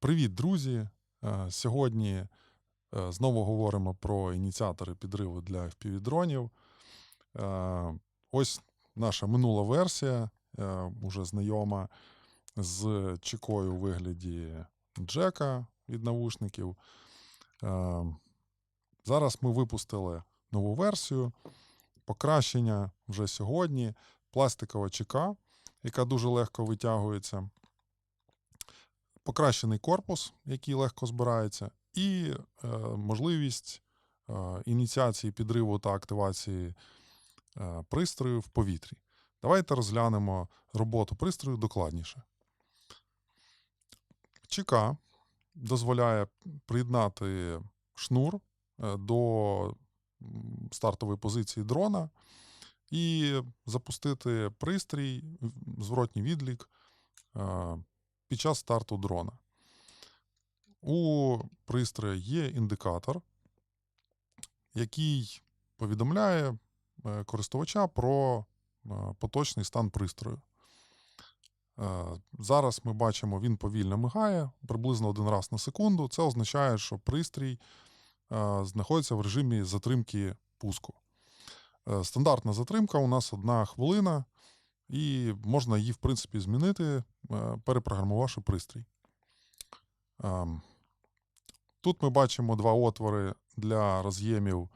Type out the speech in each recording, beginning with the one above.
Привіт, друзі! Е, Сьогодні е, знову говоримо про ініціатори підриву для FPV-дронів. Е, Ось наша минула версія, уже знайома з чекою у вигляді джека від навушників. Зараз ми випустили нову версію, покращення вже сьогодні, пластикова чека, яка дуже легко витягується покращений корпус, який легко збирається, і е, можливість е, ініціації підриву та активації е, пристрою в повітрі. Давайте розглянемо роботу пристрою докладніше. ЧК дозволяє приєднати шнур е, до стартової позиції дрона і запустити пристрій, зворотній відлік е, під час старту дрона. У пристрої є індикатор, який повідомляє е, користувача про е, поточний стан пристрою. Е, Зараз ми бачимо, він повільно мигає приблизно один раз на секунду. Це означає, що пристрій знаходиться в режимі затримки пуску. Стандартна затримка у нас одна хвилина, і можна її, в принципі, змінити, е, перепрограмувавши пристрій. Ем, Тут ми бачимо два отвори для роз'ємів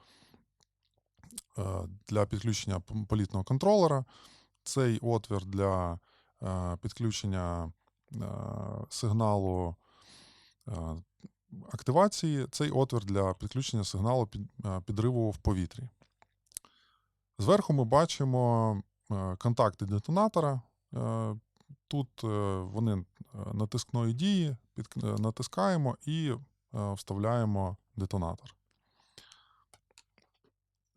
е, для підключення політного контролера. Цей отвір для е, підключення сигналу активації, цей отвір для підключення сигналу підриву в повітрі. Зверху ми бачимо контакти детонатора. Е, Тут е, вони е, натискної дії, е, натискаємо і е, вставляємо детонатор.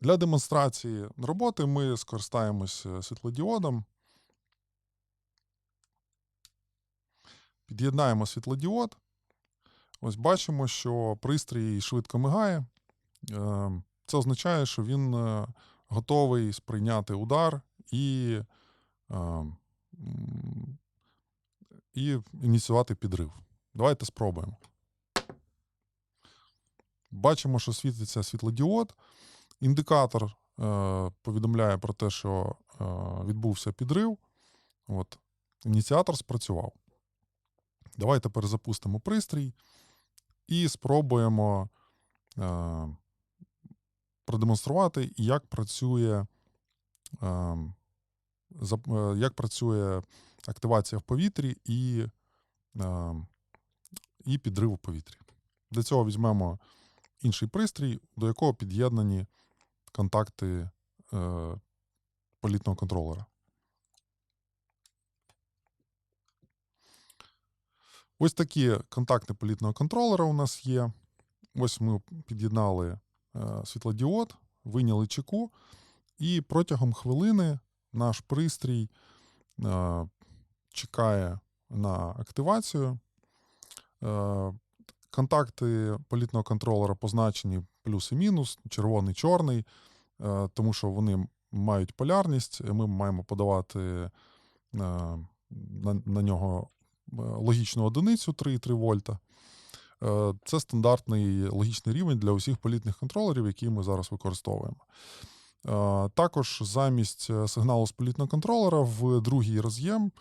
Для демонстрації роботи ми скористаємось е, світлодіодом. Під'єднаємо світлодіод. Ось бачимо, що пристрій швидко мигає. Е, Це означає, що він е, готовий сприйняти удар і, і ініціювати підрив. Давайте спробуємо. Бачимо, що світиться світлодіод. Індикатор е, повідомляє про те, що е, відбувся підрив. От, ініціатор спрацював. Давайте перезапустимо пристрій і спробуємо е, продемонструвати, як працює, е, е, як працює активація в повітрі і, е, і підрив у повітрі. Для цього візьмемо інший пристрій, до якого під'єднані контакти е, політного контролера. Ось такі контакти політного контролера у нас є. Ось ми під'єднали е, світлодіод, вийняли чеку, і протягом хвилини наш пристрій е, чекає на активацію. Е, Контакти політного контролера позначені плюс і мінус, червоний, чорний, е, тому що вони мають полярність. Ми маємо подавати на, на нього логічну одиницю 3,3 вольта. Це стандартний логічний рівень для усіх політних контролерів, які ми зараз використовуємо. Е, Також замість е, сигналу з політного в другий роз'єм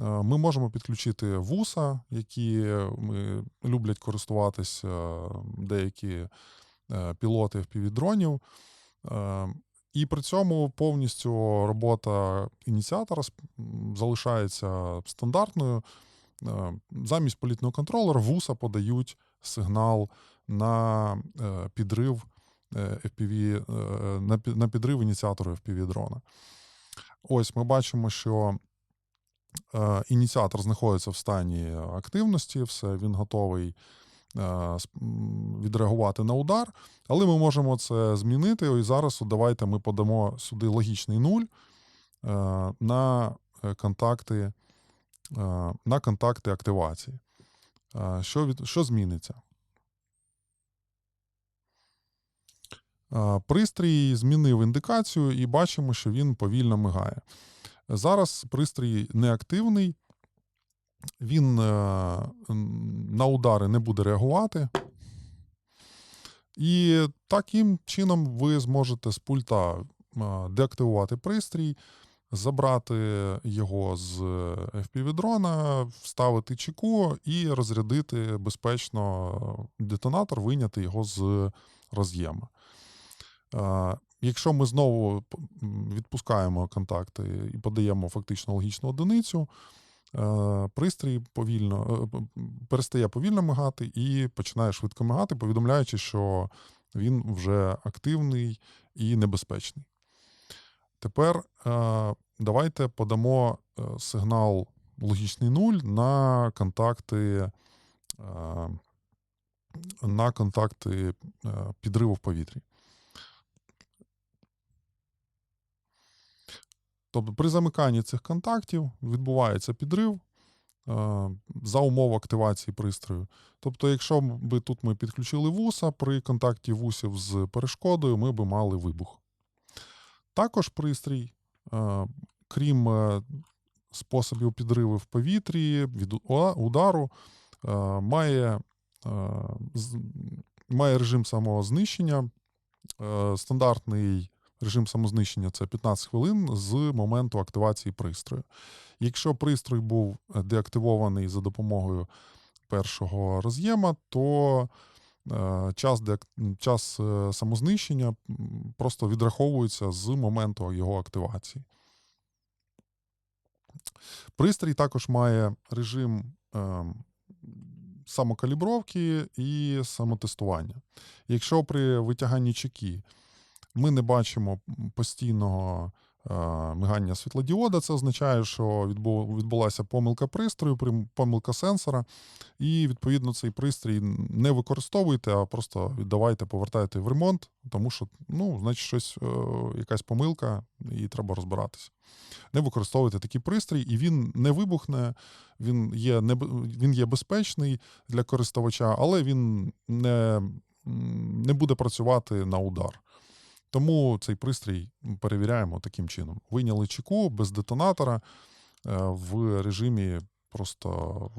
е, ми можемо підключити вуса, які люблять користуватись е, деякі пілоти FPV-дронів. Е, І при цьому повністю робота ініціатора залишається стандартною. Замість політного контролера вуса подають сигнал на підрив FPV, е, на підрив ініціатору FPV дрона. Ось ми бачимо, що е, ініціатор знаходиться в стані активності, все, він готовий е, відреагувати на удар, але ми можемо це змінити. І зараз давайте ми подамо сюди логічний нуль е, на е, контакти, е, на контакти активації. Е, Що, від, що зміниться? Пристрій змінив індикацію і бачимо, що він повільно мигає. Зараз пристрій неактивний, Він е, на удари не буде реагувати. І таким чином ви зможете з пульта е, деактивувати пристрій, забрати його з FPV-дрона, вставити чеку і розрядити безпечно детонатор, вийняти його з роз'єма. Якщо ми знову відпускаємо контакти і подаємо фактично логічну одиницю, е, пристрій повільно е, перестає повільно мигати і починає швидко мигати, повідомляючи, що він вже активний і небезпечний. Тепер е, давайте подамо сигнал логічний нуль на контакти, на контакти підриву в повітрі. Тобто при замиканні цих контактів відбувається підрив е, за умов активації пристрою. Тобто, якщо би тут ми підключили вуса, при контакті вусів з перешкодою ми би мали вибух. Також пристрій, е, крім е, способів підриву в повітрі, від удару, має, має режим самого знищення. Стандартний режим самознищення це 15 хвилин з моменту активації пристрою. Якщо пристрій був е, деактивований за допомогою першого роз'єма, то е, час, час е, самознищення просто відраховується з моменту його активації. Пристрій також має режим самокалібровки і самотестування. Якщо при витяганні чеки ми не бачимо постійного е, мигання світлодіода, це означає, що відбу- відбулася помилка пристрою, помилка сенсора, і відповідно цей пристрій не використовуйте, а просто віддавайте, повертайте в ремонт, тому що ну, значить, щось, е, якась помилка, і треба розбиратися. Не використовуйте такий пристрій, і він не вибухне, він є, не, він є безпечний для користувача, але він не, не буде працювати на удар. Тому цей пристрій перевіряємо таким чином. Вийняли чеку без детонатора е, в режимі просто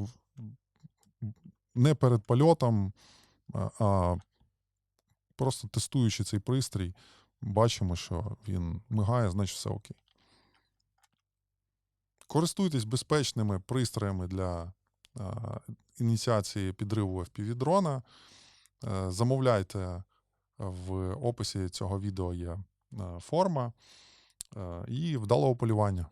не перед польотом, а- просто тестуючи цей пристрій, бачимо, що він мигає, значить все окей. Користуйтесь безпечними пристроями для ініціації підриву FPV-дрона. Е, Замовляйте в описі цього відео є е, форма е, і вдалого полювання.